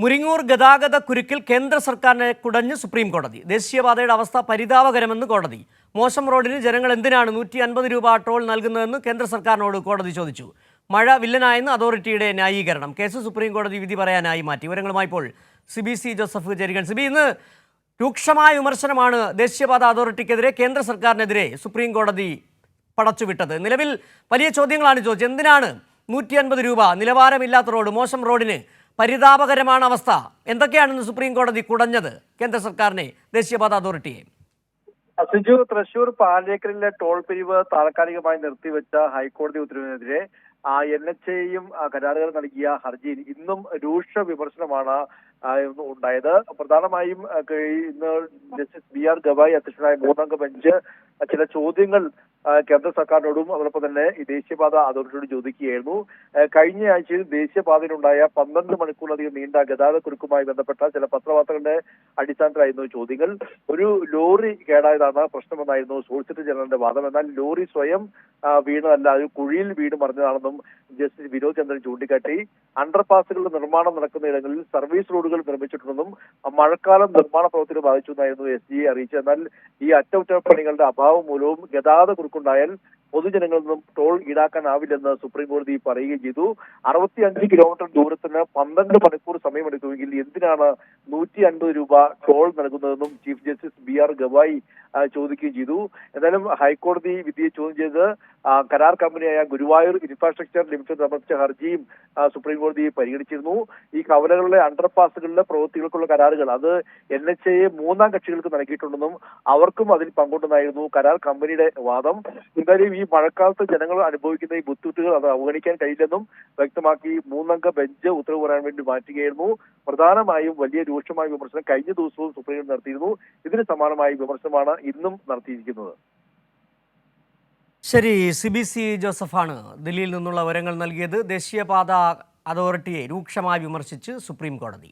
മുരിങ്ങൂർ ഗതാഗത കുരുക്കിൽ കേന്ദ്ര സർക്കാരിനെ കുടഞ്ഞ് സുപ്രീം കോടതി. ദേശീയപാതയുടെ അവസ്ഥ പരിതാപകരമെന്ന് കോടതി. മോശം റോഡിന് ജനങ്ങൾ എന്തിനാണ് നൂറ്റി അൻപത് രൂപ ടോൾ നൽകുന്നതെന്ന് കേന്ദ്ര സർക്കാരിനോട് കോടതി ചോദിച്ചു. മഴ വില്ലനായെന്ന് അതോറിറ്റിയുടെ ന്യായീകരണം. കേസ് സുപ്രീം കോടതി വിധി പറയാനായി മാറ്റി. വിവരങ്ങളുമായി ഇപ്പോൾ സിബി സി ജോസഫ് ജരികൻ സിബി ഇന്ന് രൂക്ഷമായ വിമർശനമാണ് ദേശീയപാത അതോറിറ്റിക്കെതിരെ കേന്ദ്ര സർക്കാരിനെതിരെ സുപ്രീം കോടതി പടച്ചുവിട്ടത്. നിലവിൽ വലിയ ചോദ്യങ്ങളാണ് ചോദിച്ചത്. എന്തിനാണ് നൂറ്റി അൻപത് രൂപ നിലവാരമില്ലാത്ത റോഡ് മോശം റോഡിന് പരിതാപകരമാണ് അവസ്ഥ. എന്തൊക്കെയാണെന്ന് സുപ്രീം കോടതി കുടഞ്ഞത്? കേന്ദ്ര സർക്കാരിനെ ദേശീയപാത അതോറിറ്റിയെ. സിജു തൃശൂർ പാലേക്കലിലെ ടോൾ പിരിവ് താൽക്കാലികമായി നിർത്തിവെച്ച ഹൈക്കോടതി ഉത്തരവിനെതിരെ എൻ എച്ച് എയും കരാറുകാർ നൽകിയ ഹർജിയിൽ ഇന്നും രൂക്ഷ വിമർശനമാണ് ഉണ്ടായത്. പ്രധാനമായും ഇന്ന് ജസ്റ്റിസ് ബി ആർ ഗവായ് അധ്യക്ഷനായ മൂന്നംഗ ബെഞ്ച് ചില ചോദ്യങ്ങൾ കേന്ദ്ര സർക്കാരിനോടും അതോടൊപ്പം തന്നെ ഈ ദേശീയപാത അതോറിറ്റിയോട് ചോദിക്കുകയായിരുന്നു. കഴിഞ്ഞ ആഴ്ചയിൽ ദേശീയപാതയിലുണ്ടായ പന്ത്രണ്ട് മണിക്കൂറിലധികം നീണ്ട ഗതാഗത കുരുക്കുമായി ബന്ധപ്പെട്ട ചില പത്രവാർത്തകളുടെ അടിസ്ഥാനത്തിലായിരുന്നു ചോദ്യങ്ങൾ. ഒരു ലോറി കേടായതാണ് പ്രശ്നമെന്നായിരുന്നു സോളിസിറ്റർ ജനറലിന്റെ വാദം. എന്നാൽ ലോറി സ്വയം വീണതല്ല ഒരു കുഴിയിൽ വീണ് മറിഞ്ഞതാണെന്നും ജസ്റ്റിസ് വിനോദ് ചന്ദ്രൻ ചൂണ്ടിക്കാട്ടി. അണ്ടർപാസുകളുടെ നിർമ്മാണം നടക്കുന്ന ഇടങ്ങളിൽ സർവീസ് റോഡുകൾ നിർമ്മിച്ചിട്ടുണ്ടെന്നും മഴക്കാലം നിർമ്മാണ പ്രവർത്തനം ബാധിച്ചു എന്നായിരുന്നു എസ് ജി അറിയിച്ചത്. എന്നാൽ ഈ അറ്റകുറ്റപ്പണികളുടെ അഭാവം മൂലവും ഗതാഗത കുറുക്കുണ്ടായാൽ പൊതുജനങ്ങളിൽ നിന്നും ടോൾ ഈടാക്കാനാവില്ലെന്ന് സുപ്രീം കോടതി പറയുകയും ചെയ്തു. അറുപത്തി അഞ്ച് കിലോമീറ്റർ ദൂരത്തിന് പന്ത്രണ്ട് മണിക്കൂർ സമയമെടുക്കുമെങ്കിൽ എന്തിനാണ് നൂറ്റി അൻപത് രൂപ ടോൾ നൽകുന്നതെന്നും chief justice B R Gavai ചോദിക്കുകയും ചെയ്തു. എന്തായാലും ഹൈക്കോടതി വിധിയെ ചോദ്യം ചെയ്ത് കരാർ കമ്പനിയായ ഗുരുവായൂർ ഇൻഫ്രാസ്ട്രക്ചർ ലിമിറ്റഡ് സമർപ്പിച്ച ഹർജിയും സുപ്രീം കോടതി പരിഗണിച്ചിരുന്നു. ഈ കവലകളിലെ അണ്ടർപാസുകളിലെ പ്രവൃത്തികൾക്കുള്ള കരാറുകൾ അത് എൻ എച്ച് എ മൂന്നാം കക്ഷികൾക്ക് നൽകിയിട്ടുണ്ടെന്നും അവർക്കും അതിൽ പങ്കുണ്ടെന്നായിരുന്നു കരാർ കമ്പനിയുടെ വാദം. എന്തായാലും ഈ മഴക്കാലത്ത് ജനങ്ങൾ അനുഭവിക്കുന്ന ഈ ബുദ്ധിമുട്ടുകൾ അത് അവഗണിക്കാൻ കഴിയില്ലെന്നും വ്യക്തമാക്കി മൂന്നംഗ ബെഞ്ച് ഉത്തരവ് പറയാൻ വേണ്ടി മാറ്റുകയായിരുന്നു. പ്രധാനമായും വലിയ രൂക്ഷമായ വിമർശനം കഴിഞ്ഞ ദിവസവും സുപ്രീം നടത്തിയിരുന്നു. ഇതിന് സമാനമായ വിമർശനമാണ് ഇന്നും നടത്തിയിരിക്കുന്നത്. ശരി സി ബി സി ജോസഫാണ് ദില്ലിയിൽ നിന്നുള്ള വിവരങ്ങൾ നൽകിയത്. ദേശീയപാത അതോറിറ്റിയെ രൂക്ഷമായി വിമർശിച്ച് സുപ്രീം കോടതി